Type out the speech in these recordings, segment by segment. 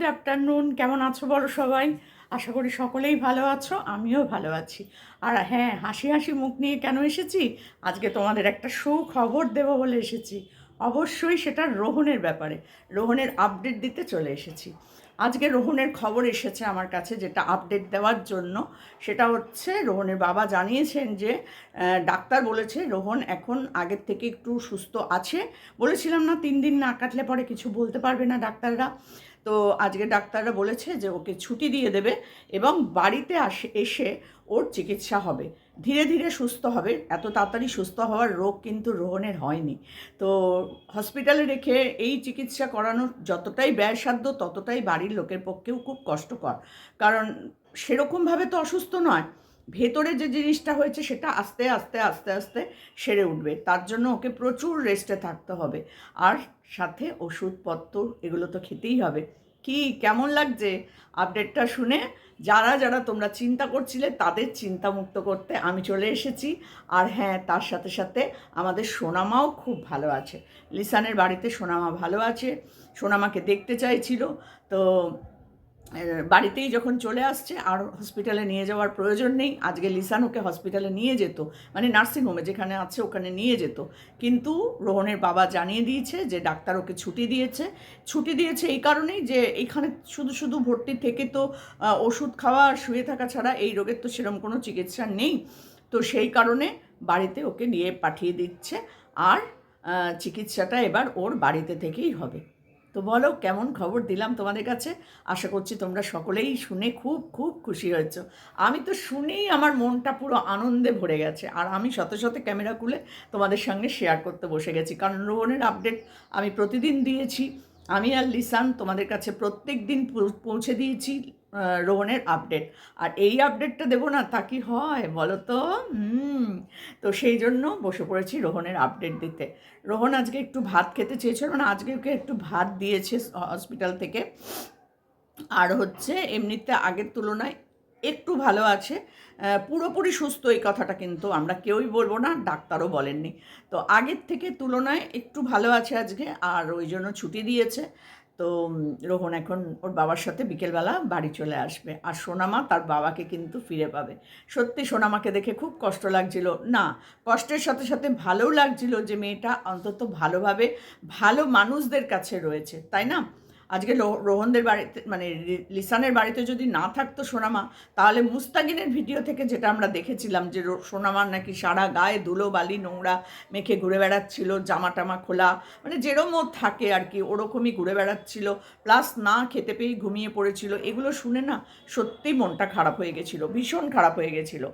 Good afternoon কেমন আছো বলো সবাই? আশা করি সকলেই ভালো আছো, আমিও ভালো আছি। আর হ্যাঁ হাসি হাসি মুখ নিয়ে কেন এসেছি? আজকে তোমাদের একটা সুখবর দেবো বলে এসেছি। অবশ্যই সেটা রোহনের ব্যাপারে। রোহনের আপডেট দিতে চলে এসেছি। আজকে রোহনের খবর এসেছে আমার কাছে যেটা আপডেট দেওয়ার জন্য। সেটা হচ্ছে রোহনের বাবা জানিয়েছেন যে ডাক্তার বলেছে রোহন এখন আগের থেকে একটু সুস্থ আছে। বলেছিলাম না তিন দিন না কাটলে পরে কিছু বলতে পারবে না ডাক্তাররা। তো আজকে ডাক্তাররা বলেছে যে ওকে ছুটি দিয়ে দেবে এবং বাড়িতে আসে, এসে ওর চিকিৎসা হবে। ধীরে ধীরে সুস্থ হবে। এত তাড়াতাড়ি সুস্থ হওয়ার রোগ কিন্তু রোহনের হয়নি। তো হসপিটালে রেখে এই চিকিৎসা করানো যতটাই ব্যয়সাধ্য ততটাই বাড়ির লোকের পক্ষেও খুব কষ্টকর। কারণ সেরকমভাবে তো অসুস্থ নয়। ভেতরে যে জিনিসটা হয়েছে সেটা আস্তে আস্তে আস্তে আস্তে সেরে উঠবে। তার জন্য ওকে প্রচুর রেস্টে থাকতে হবে। আর সাথে ওষুধপত্র, এগুলো তো খেতেই হবে। কি, কেমন লাগছে? আপডেটটা শুনে যারা যারা তোমরা চিন্তা করছিলে তাদের চিন্তা মুক্ত করতে আমি চলে এসেছি। আর হ্যাঁ তার সাথে সাথে আমাদের সোনামাও খুব ভালো আছে। লিসানের বাড়িতে সোনামা ভালো আছে। সোনামাকে দেখতে চাইছিল। তো বাড়িতেই যখন চলে আসছে, আর হসপিটালে নিয়ে যাওয়ার প্রয়োজন নেই। আজকে লিসান ওকে হসপিটালে নিয়ে যেত মানে নার্সিংহোমে যেখানে আছে, ওখানে নিয়ে যেত। কিন্তু রোহনের বাবা জানিয়ে দিয়েছে যে, ডাক্তার ওকে ছুটি দিয়েছে। ছুটি দিয়েছে এই কারণেই যে, এখানে শুধু শুধু ভর্তি থেকে তো ওষুধ খাওয়া আর শুয়ে থাকা ছাড়া এই রোগের তো সেরকম কোনো চিকিৎসা নেই। তো সেই কারণে বাড়িতে ওকে নিয়ে পাঠিয়ে দিচ্ছে। আর চিকিৎসাটা এবার ওর বাড়িতে থেকেই হবে। তো বলো, কেমন খবর দিলাম তোমাদের কাছে? আশা করছি তোমরা সকলেই শুনে খুব খুব খুশি হয়েছ। আমি তো শুনেই আমার মনটা পুরো আনন্দে ভরে গেছে। আর আমি শত শত ক্যামেরা খুলে তোমাদের সঙ্গে শেয়ার করতে বসে গেছি। কারণ রোহনের আপডেট আমি প্রতিদিন দিয়েছি। আমি আর লিসান তোমাদের কাছে প্রত্যেক দিন পৌঁছে দিয়েছি রোহনের আপডেট আর এই আপডেটটা দেবো না, তা কি হয় বলো তো তো সেই জন্য বসে পড়েছি রোহনের আপডেট দিতে। রোহন আজকে একটু ভাত খেতে চেয়েছিল মানে আজকে ওকে একটু ভাত দিয়েছে হসপিটাল থেকে। আর হচ্ছে এমনিতে আগের তুলনায় একটু ভালো আছে। পুরোপুরি সুস্থ এই কথাটা কিন্তু আমরা কেউই বলব না, ডাক্তারও বলেননি। তো আগের থেকে তুলনায় একটু ভালো আছে আজকে, আর ওই জন্য ছুটি দিয়েছে। তো রোহন এখন ওর বাবার সাথে বিকেলবেলা বাড়ি চলে আসবে। আর সোনামা তার বাবাকে কিন্তু ফিরে পাবে। সত্যি সোনামাকে দেখে খুব কষ্ট লাগছিল। না, কষ্টের সাথে সাথে ভালোও লাগছিল যে মেয়েটা অন্তত ভালোভাবে ভালো মানুষদের কাছে রয়েছে, তাই না? আজকে রোহনদের বাড়িতে মানে লিসানের বাড়িতে যদি না থাকতো সোনামা, তাহলে মুস্তাকিনের ভিডিও থেকে যেটা আমরা দেখেছিলাম যে সোনামার নাকি সারা গায়ে ধুলো, বালি, নোংরা মেখে ঘুরে বেড়াচ্ছিল জামা টামা খোলা মানে যেরম ও থাকে আর কি, ওরকমই ঘুরে বেড়াচ্ছিল, প্লাস না খেতে পেয়েই ঘুমিয়ে পড়েছিল। এগুলো শুনে না সত্যিই মনটা খারাপ হয়ে গেছিল, ভীষণ খারাপ হয়ে গেছিল।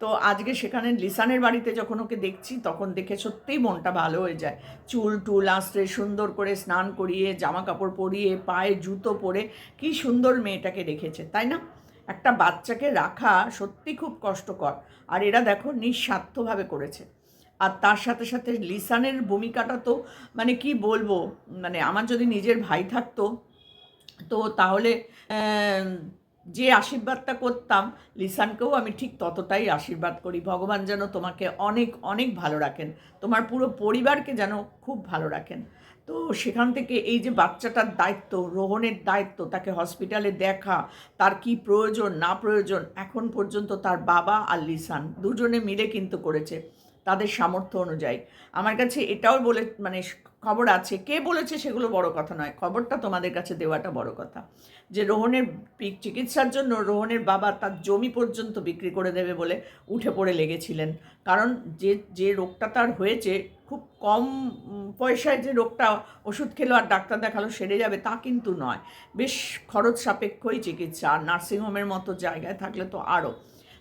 তো আজকে সেখানে লিসানের বাড়িতে যখন ওকে দেখছি, তখন দেখে সত্যিই মনটা ভালো হয়ে যায়। চুল টুল আঁচড়ে, সুন্দর করে স্নান করিয়ে জামা কাপড় পরিয়ে, পায়ে জুতো পরে কি সুন্দর মেয়েটাকে রেখেছে তাই না? একটা বাচ্চাকে রাখা সত্যি খুব কষ্টকর। আর এরা দেখো নিঃস্বার্থভাবে করেছে। আর তার সাথে সাথে লিসানের ভূমিকাটা তো মানে কি বলব মানে আমার যদি নিজের ভাই থাকতো, তো তাহলে যে আশীর্বাদটা করতাম, লিসানকেও আমি ঠিক ততটাই আশীর্বাদ করি। ভগবান যেন তোমাকে অনেক অনেক ভালো রাখেন। তোমার পুরো পরিবারকে যেন খুব ভালো রাখেন। তো সেখান থেকে এই যে বাচ্চাটার দায়িত্ব, রোহনের দায়িত্ব, তাকে হসপিটালে দেখা, তার কি প্রয়োজন, না প্রয়োজন, এখন পর্যন্ত তার বাবা আর লিসান দুজনে মিলে কিন্তু করেছে, তাদের সামর্থ্য অনুযায়ী। আমার কাছে এটাও বলে মানে খবর আছে। কে বলেছে সেগুলো বড় কথা নয়। খবরটা তোমাদের কাছে দেওয়াটা বড় কথা। যে রোহনের পি- চিকিৎসার জন্য রোহনের বাবা তার জমি পর্যন্ত বিক্রি করে দেবে বলে উঠে পড়ে লেগেছিলেন। কারণ যে যে রোগটা তার হয়েছে, খুব কম পয়সায় যে রোগটা ওষুধ খেলো আর ডাক্তার দেখাল সেরে যাবে তা কিন্তু নয়। বেশ খরচ সাপেক্ষই চিকিৎসা। আর নার্সিংহোমের মতো জায়গায় থাকলে তো আরও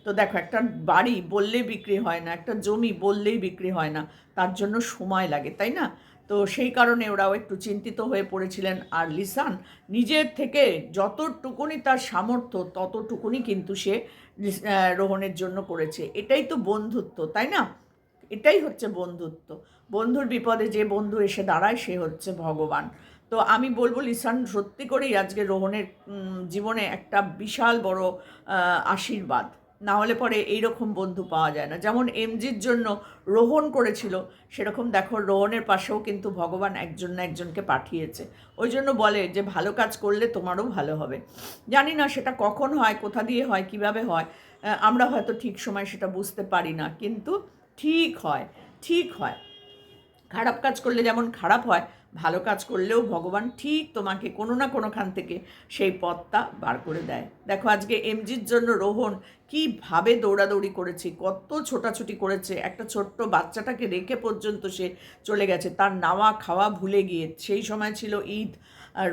তো দেখো, একটা বাড়ি বললেই বিক্রি হয় না, একটা জমি বললেই বিক্রি হয় না, তার জন্য সময় লাগে, তাই না? তো সেই কারণে ওরাও একটু চিন্তিত হয়ে পড়েছিলেন। আর লিসান নিজের থেকে যতটুকুনি তার সামর্থ্য ততটুকুনি কিন্তু সে রোহনের জন্য করেছে। এটাই তো বন্ধুত্ব তাই না? এটাই হচ্ছে বন্ধুত্ব। বন্ধুর বিপদে যে বন্ধু এসে দাঁড়ায় সে হচ্ছে ভগবান। তো আমি বলব লিসান সত্যি করেই আজকে রোহনের উম, জীবনে একটা বিশাল বড় আশীর্বাদ। না হলে পরে এইরকম বন্ধু পাওয়া যায় না। যেমন এমজির জন্য রোহন করেছিল, সেরকম দেখো রোহনের পাশেও কিন্তু ভগবান একজন না একজনকে পাঠিয়েছে। ওই জন্য বলে যে, ভালো কাজ করলে তোমারও ভালো হবে। জানি না সেটা কখন হয়, কোথা দিয়ে হয়, কীভাবে হয় আমরা হয়তো ঠিক সময় সেটা বুঝতে পারি না। কিন্তু ঠিক হয় ঠিক হয়। খারাপ কাজ করলে যেমন খারাপ হয় ভালো কাজ করলেও ভগবান ঠিক তোমাকে কোনো না কোনোখান থেকে সেই পথটা বার করে দেয়। দেখো আজকে এমজির জন্য রোহন কীভাবে দৌড়াদৌড়ি করেছে, কত ছোটাছুটি করেছে, একটা ছোট্ট বাচ্চাটাকে রেখে পর্যন্ত সে চলে গেছে, তার নাওয়া খাওয়া ভুলে গিয়ে, সেই সময় ছিল ঈদ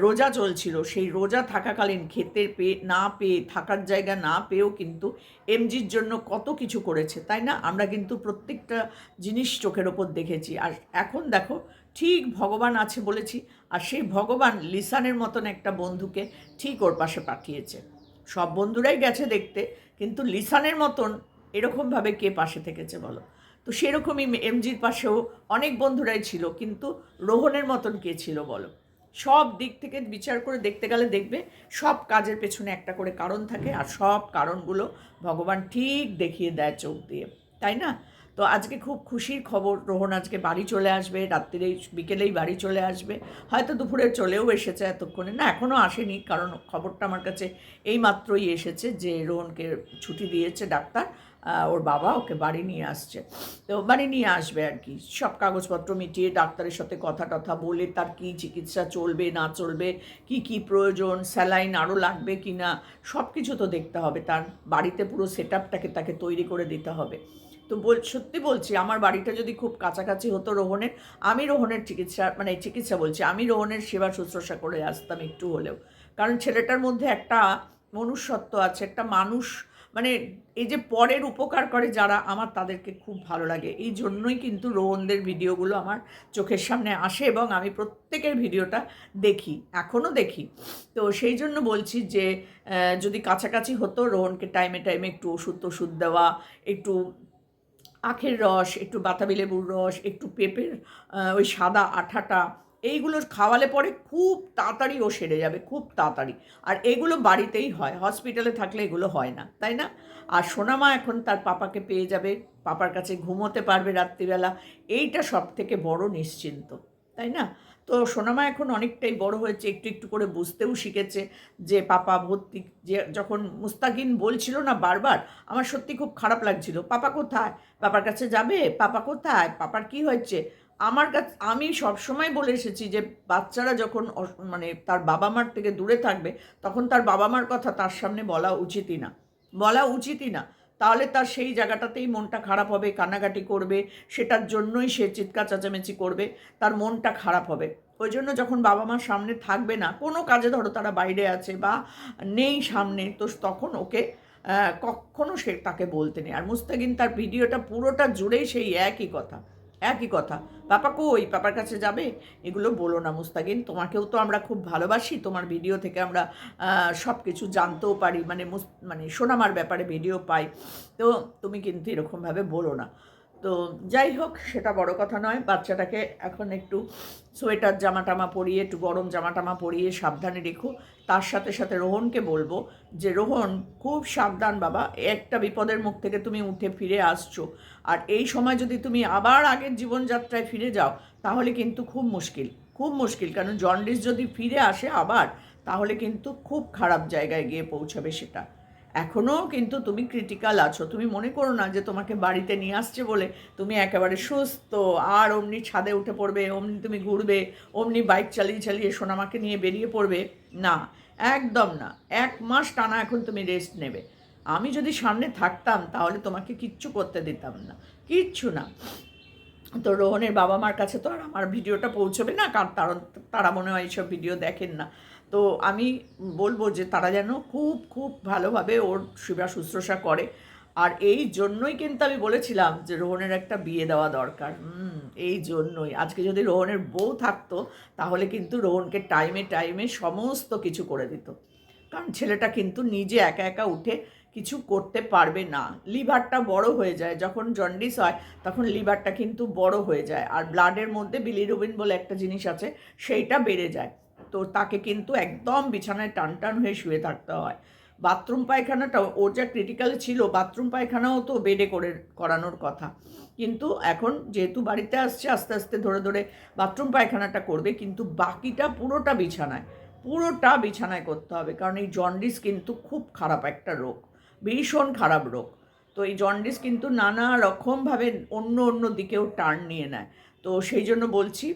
রোজা চলছিল, সেই রোজা থাকাকালীন খেতে পেয়ে, না পেয়ে, থাকার জায়গা না পেয়েও কিন্তু এমজির জন্য কত কিছু করেছে, তাই না? আমরা কিন্তু প্রত্যেকটা জিনিস চোখের ওপর দেখেছি। আর এখন দেখো ঠিক ভগবান আছে বলেছি, আর সেই ভগবান লিসানের মতন একটা বন্ধুকে ঠিক ওর পাশে পাঠিয়েছে। সব বন্ধুরাই গেছে দেখতে, কিন্তু লিসানের মতন এরকমভাবে কে পাশে থেকেছে বলো? তো সেরকমই এমজির পাশেও অনেক বন্ধুরাই ছিল, কিন্তু রোহনের মতন কে ছিল বলো? সব দিক থেকে বিচার করে দেখতে গেলে দেখবে সব কাজের পেছনে একটা করে কারণ থাকে, আর সব কারণগুলো ভগবান ঠিক দেখিয়ে দেয় চোখ দিয়ে। তাই না? তো আজকে খুব খুশির খবর। রোহন আজকে বাড়ি চলে আসবে, রাত্রিরেই, বিকেলেই বাড়ি চলে আসবে। হয়তো দুপুরে চলেও এসেছে এতক্ষণে। না এখনও আসেনি, কারণ খবরটা আমার কাছে এই মাত্রই এসেছে যে রোহনকে ছুটি দিয়েছে ডাক্তার। ওর বাবা ওকে বাড়ি নিয়ে আসছে। তো বাড়ি নিয়ে আসবে আর কি। সব কাগজপত্র মিটিয়ে ডাক্তারের সাথে কথা টথা বলে তার কী চিকিৎসা চলবে, না চলবে, কি কি প্রয়োজন, স্যালাইন আরও লাগবে কি না সব কিছু তো দেখতে হবে। তার বাড়িতে পুরো সেট আপটাকে তাকে তৈরি করে দিতে হবে। তো বল, সত্যি বলছি, আমার বাড়িটা যদি খুব কাছাকাছি হতো রোহনের, আমি রোহনের চিকিৎসা মানে চিকিৎসা বলছি, আমি রোহনের সেবা শুশ্রূষা করে আসতাম একটু হলেও। কারণ ছেলেটার মধ্যে একটা মনুষ্যত্ব আছে, একটা মানুষ মানে এই যে পরের উপকার করে যারা, আমার তাদেরকে খুব ভালো লাগে। এই জন্যই কিন্তু রোহনদের ভিডিওগুলো আমার চোখের সামনে আসে এবং আমি প্রত্যেকের ভিডিওটা দেখি, এখনও দেখি। তো সেই জন্য বলছি যে যদি কাছাকাছি হতো রোহনকে টাইমে টাইমে একটু ওষুধ টষুধ দেওয়া, একটু আখের রস, একটু বাতাবি লেবুর রস, একটু পেঁপের ওই সাদা আঠাটা, এইগুলো খাওয়ালে পরে খুব তাড়াতাড়ি ও সেরে যাবে, খুব তাড়াতাড়ি। আর এগুলো বাড়িতেই হয়, হসপিটালে থাকলে এগুলো হয় না, তাই না? আর সোনামা এখন তার পাপাকে পেয়ে যাবে, পাপার কাছে ঘুমোতে পারবে রাত্রিবেলা, এইটা সব থেকে বড় নিশ্চিন্ত, তাই না? তো সোনামা এখন অনেকটাই বড় হয়েছে, একটু একটু করে বুঝতেও শিখেছে যে পাপা ভর্তি, যে যখন মুস্তাকিন বলছিল না বারবার, আমার সত্যি খুব খারাপ লাগছিল, পাপা কোথায়? পাপার কাছে যাবে? পাপা কোথায়? পাপার কি হয়েছে? আমার কাছে, আমি সবসময় বলে এসেছি যে বাচ্চারা যখন মানে তার বাবা মার থেকে দূরে থাকবে, তখন তার বাবা মার কথা তার সামনে বলা উচিতই না। বলা উচিতই না। তাহলে তার সেই জায়গাটাতেই মনটা খারাপ হবে, কান্নাকাটি করবে, সেটার জন্যই সে চিৎকার চেঁচামেচি করবে, তার মনটা খারাপ হবে। ওই জন্য যখন বাবা মার সামনে থাকবে না, কোনো কাজে ধরো তারা বাইরে আছে বা নেই সামনে, তো তখন ওকে কখনো সে তাকে বলতে নেই। আর মুস্তাকিন তার ভিডিওটা পুরোটা জুড়েই সেই একই কথা। একই কথা। পাপা কই? পাপার কাছে যাবে? এগুলো বলো না মুস্তাকিন। তোমাকেও তো আমরা খুব ভালোবাসি। তোমার ভিডিও থেকে আমরা সব কিছু জানতেও পারি। মানে মানে সোনামার ব্যাপারে ভিডিও পাই। তো তুমি কিন্তু এরকমভাবে বলো না। তো যাই হোক, সেটা বড় কথা নয়। বাচ্চাটাকে এখন একটু সোয়েটার জামা টামা পরিয়ে, একটু গরম জামা টামা পরিয়ে সাবধানে রেখো। তার সাথে সাথে রোহনকে বলব যে, রোহন, খুব সাবধান বাবা। একটা বিপদের মুখ থেকে তুমি উঠে ফিরে আসছো। আর এই সময় যদি তুমি আবার আগের জীবনযাত্রায় ফিরে যাও, তাহলে কিন্তু খুব মুশকিল। খুব মুশকিল। কারণ জন্ডিস যদি ফিরে আসে আবার, তাহলে কিন্তু খুব খারাপ জায়গায় গিয়ে পৌঁছাবে সেটা। এখনও কিন্তু তুমি ক্রিটিক্যাল আছো। তুমি মনে করো না যে তোমাকে বাড়িতে নিয়ে আসছে বলে তুমি একেবারে সুস্থ, আর অমনি ছাদে উঠে পড়বে, অমনি তুমি ঘুরবে, অমনি বাইক চালিয়ে চালিয়ে সোনামাকে নিয়ে বেরিয়ে পড়বে। না, একদম না। এক মাস টানা এখন তুমি রেস্ট নেবে। আমি যদি সামনে থাকতাম তাহলে তোমাকে কিচ্ছু করতে দিতাম না। কিচ্ছু না। তো রোহনের বাবা মার কাছে তো আর আমার ভিডিওটা পৌঁছবে না, কারণ তারা মনে হয় এইসব ভিডিও দেখেন না। তো আমি বলব যে তারা যেন খুব খুব ভালোভাবে ওর সেবা শুশ্রূষা করে। আর এই জন্যই কিন্তু আমি বলেছিলাম যে রোহনের একটা বিয়ে দেওয়া দরকার। এই জন্যই। আজকে যদি রোহনের বউ থাকতো, তাহলে কিন্তু রোহনকে টাইমে টাইমে সমস্ত কিছু করে দিত। কারণ ছেলেটা কিন্তু নিজে একা একা উঠে কিছু করতে পারবে না। লিভারটা বড় হয়ে যায়। যখন জন্ডিস হয়, তখন লিভারটা কিন্তু বড় হয়ে যায়। আর ব্লাডের মধ্যে বিলিরুবিন বলে একটা জিনিস আছে, সেইটা বেড়ে যায়। তো তাকে কিন্তু একদম বিছানায় টান টান হয়ে শুয়ে থাকতে হয়। বাথরুম পায়খানাটা ওর যা ক্রিটিক্যাল ছিল, বাথরুম পায়খানাও তো বেডে করে, করানোর কথা। কিন্তু এখন যেহেতু বাড়িতে আসছে, আস্তে আস্তে ধরে ধরে বাথরুম পায়খানাটা করবে, কিন্তু বাকিটা পুরোটা বিছানায়। পুরোটা বিছানায় করতে হবে, কারণ এই জন্ডিস কিন্তু খুব খারাপ একটা রোগ, ভীষণ খারাপ রোগ। তো এই জন্ডিস কিন্তু নানা রকমভাবে অন্য অন্য দিকেও টার্ন নিয়ে নেয়। তো সেই জন্য বলছি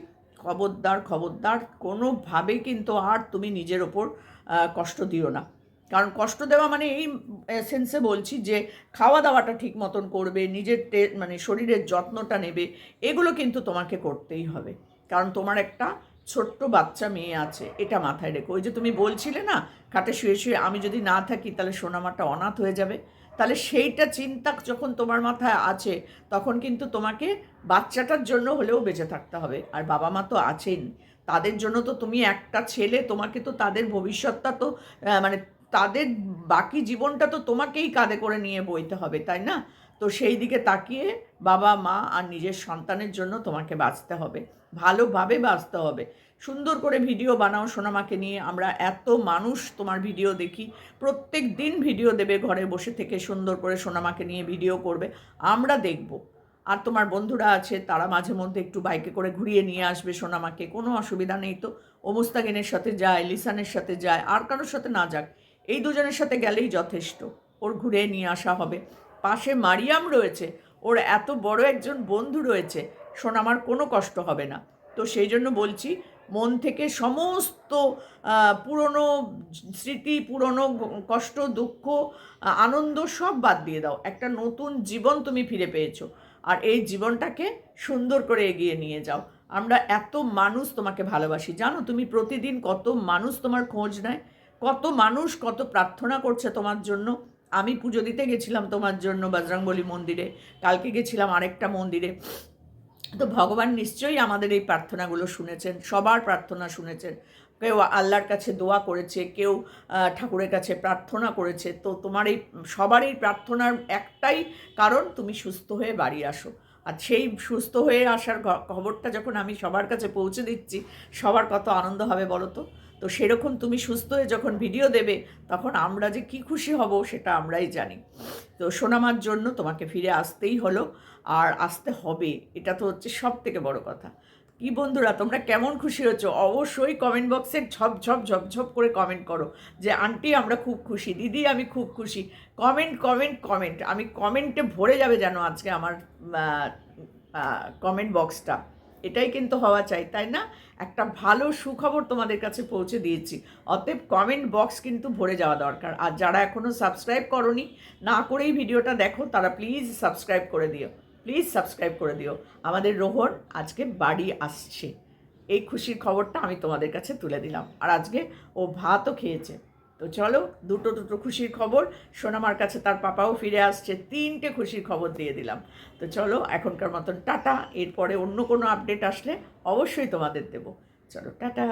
খবরদার খবরদার কোনোভাবে কিন্তু আর তুমি নিজের ওপর কষ্ট দিও না। কারণ কষ্ট দেওয়া মানে এই সেন্সে বলছি যে খাওয়া দাওয়াটা ঠিক মতন করবে, নিজের মানে শরীরের যত্নটা নেবে, এগুলো কিন্তু তোমাকে করতেই হবে। কারণ তোমার একটা ছোট্ট বাচ্চা মেয়ে আছে, এটা মাথায় রেখো। ওই যে তুমি বলছিলে না, খাটে শুয়ে শুয়ে আমি যদি না থাকি তাহলে সোনামাটা অনাথ হয়ে যাবে। তাহলে সেইটা চিন্তা যখন তোমার মাথায় আছে, তখন কিন্তু তোমাকে বাচ্চাটার জন্য হলেও বেঁচে থাকতে হবে। আর বাবা মা তো আছেন। তাদের জন্য তো তুমি একটা ছেলে, তোমাকে তো তাদের ভবিষ্যৎটা তো মানে তাদের বাকি জীবনটা তো তোমাকেই কাঁধে করে নিয়ে বইতে হবে, তাই না? তো সেই দিকে তাকিয়ে বাবা, মা আর নিজের সন্তানের জন্য তোমাকে বাঁচতে হবে। ভালোভাবে বাঁচতে হবে। সুন্দর করে ভিডিও বানাও সোনামাকে নিয়ে। আমরা এত মানুষ তোমার ভিডিও দেখি। প্রত্যেক দিন ভিডিও দেবে ঘরে বসে থেকে সুন্দর করে সোনামাকে নিয়ে ভিডিও করবে। আমরা দেখব। আর তোমার বন্ধুরা আছে, তারা মাঝে মধ্যে একটু বাইকে করে ঘুরিয়ে নিয়ে আসবে সোনামাকে। কোনো অসুবিধা নেই তো। ও সাথে যায়, লিসানের সাথে যায়, আর কারোর সাথে না যাক। এই দুজনের সাথে গেলেই যথেষ্ট। ওর ঘুরে নিয়ে আসা হবে। পাশে মারিয়াম রয়েছে। ওর এত বড় একজন বন্ধু রয়েছে। সোনামার কোনো কষ্ট হবে না। তো সেই জন্য বলছি মন থেকে সমস্ত পুরনো স্মৃতি, পুরনো কষ্ট, দুঃখ আনন্দ সব বাদ দিয়ে দাও। একটা নতুন জীবন তুমি ফিরে পেয়েছ। আর এই জীবনটাকে সুন্দর করে এগিয়ে নিয়ে যাও। আমরা এত মানুষ তোমাকে ভালোবাসি। জানো তুমি প্রতিদিন কত মানুষ তোমার খোঁজ নেয়, কত মানুষ কত প্রার্থনা করছে তোমার জন্য। আমি পুজো দিতে গেছিলাম তোমার জন্য বজরংবলী মন্দিরে। কালকে গেছিলাম আরেকটা মন্দিরে। তো ভগবান নিশ্চয়ই আমাদের এই প্রার্থনাগুলো শুনেছেন, সবার প্রার্থনা শুনেছেন। কেউ আল্লাহর কাছে দোয়া করেছে, কেউ ঠাকুরের কাছে প্রার্থনা করেছে, তো তোমার এই, সবার এই প্রার্থনার একটাই কারণ তুমি সুস্থ হয়ে বাড়ি আসো। আর সেই সুস্থ হয়ে আসার খবরটা যখন আমি সবার কাছে পৌঁছে দিচ্ছি, সবার কত আনন্দ হবে বলো তো? তো সেরকম তুমি সুস্থ হয়ে যখন ভিডিও দেবে, তখন আমরা যে কি খুশি হব সেটা আমরাই জানি। তো সোনামার জন্য তোমাকে ফিরে আসতেই হলো, আর আসতে হবে, এটা তো হচ্ছে সব থেকে বড় কথা। কি বন্ধুরা, তোমরা কেমন খুশি হচ্ছ অবশ্যই কমেন্ট বক্সে ঝপ ঝপ ঝপ ঝপ করে কমেন্ট করো যে, আন্টি, আমরা খুব খুশি, দিদি, আমি খুব খুশি। কমেন্ট কমেন্ট কমেন্ট আমি কমেন্টে ভরে যাবে যেন আজকে আমার কমেন্ট বক্সটা এটাই কিন্তু হওয়া চাই, তাই না? একটা ভালো সুখবর তোমাদের কাছে পৌঁছে দিয়েছি। অতএব কমেন্ট বক্স কিন্তু ভরে যাওয়া দরকার। আর যারা এখনও সাবস্ক্রাইব করনি, না করেই ভিডিওটা দেখো, তারা প্লিজ সাবস্ক্রাইব করে দিও। প্লিজ সাবস্ক্রাইব করে দিও। আমাদের রোহন আজকে বাড়ি আসছে। এই খুশির খবরটা আমি তোমাদের কাছে তুলে দিলাম। আর আজকে ও ভাতও খেয়েছে। তো চলো, দুটো দুটো খুশির খবর। সোনামার কাছে তার পাপাও ফিরে আসছে, তিনটে খুশির খবর দিয়ে দিলাম। তো চলো, এখনকার মতন টাটা। এরপরে অন্য কোনো আপডেট আসলে অবশ্যই তোমাদের দেবো। চলো, টাটা।